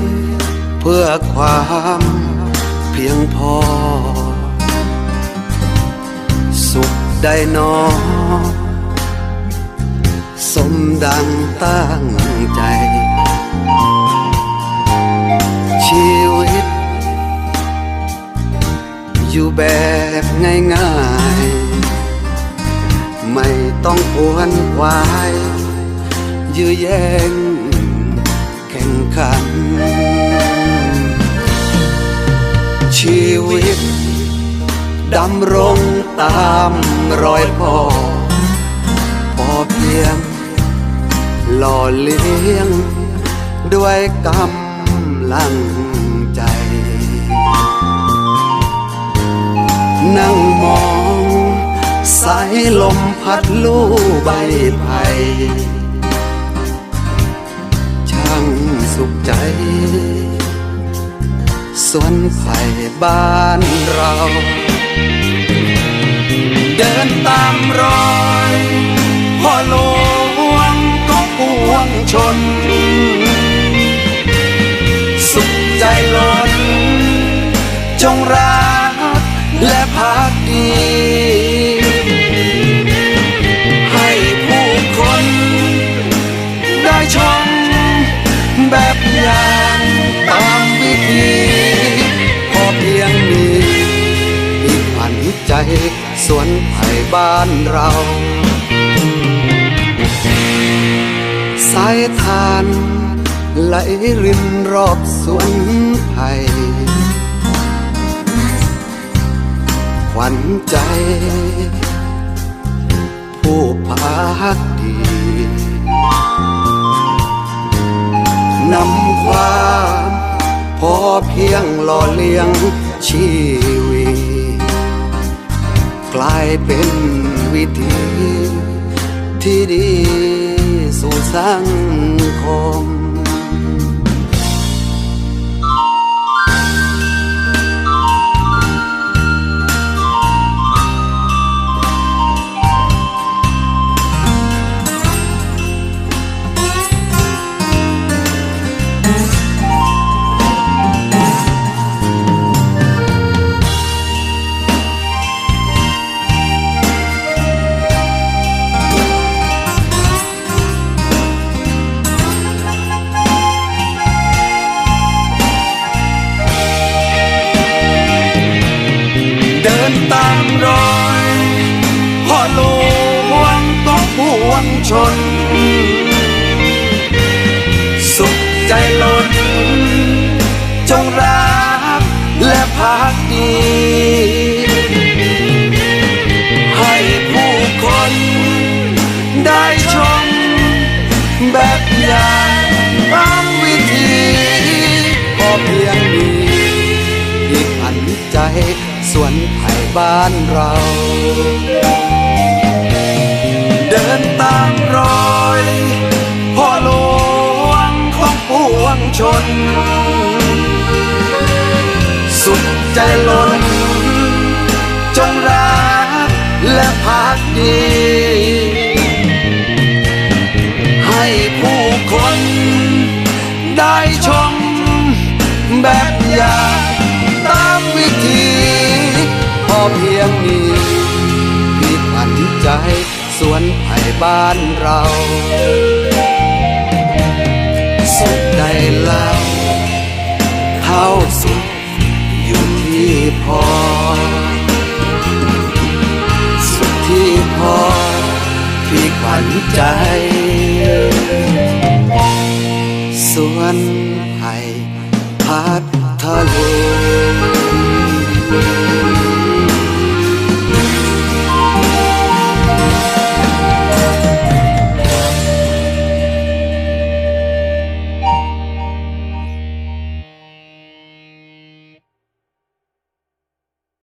ง เพื่อความเพียงพอ สุขได้นอ สมดังตั้งใจ ชีวิต อยู่แบบง่ายๆ ไม่ต้องพวนควายยื้อแย่งแข่งขัน วิต ดำรงตามรอยพ่อ พอเพียง หล่อเลี้ยง ด้วยกำลังใจ นั่งมองสายลมพัดลู่ใบไผ่ช่างสุขใจ สวนไผ่บ้านเรา เดินตามรอยพ่อหลวงก็พวงชน สุขใจล้นจงรัก สวนไผ่บ้านเรา สายทานไหลรินรอบสวนไผ่ขวัญใจ ผู้พักดีนำความพอเพียงหล่อเลี้ยงชีวายเป็นวิธีที่ดีสู่สังคม ตามรอยพ่อหลวงต้องพวงชน สุขใจล้น จงรักและพักดี ให้ผู้คนได้ชมแบบอย่างตามวิธีพอเพียงมีอีกผันใจ วนไผ่บ้านเรา เดินตามรอยพ่อหลวงของปวงชน สุขใจล้นจงรักและพักดี ให้ผู้คนได้ชมแบบอย่าง เพียงนี้พี่ผันใจสวนไผ่บ้านเรา สุขได้เล่าเข้าสุขอยู่ที่พอ สุขที่พอพี่ขวัญใจ สวนไผ่พัทลุง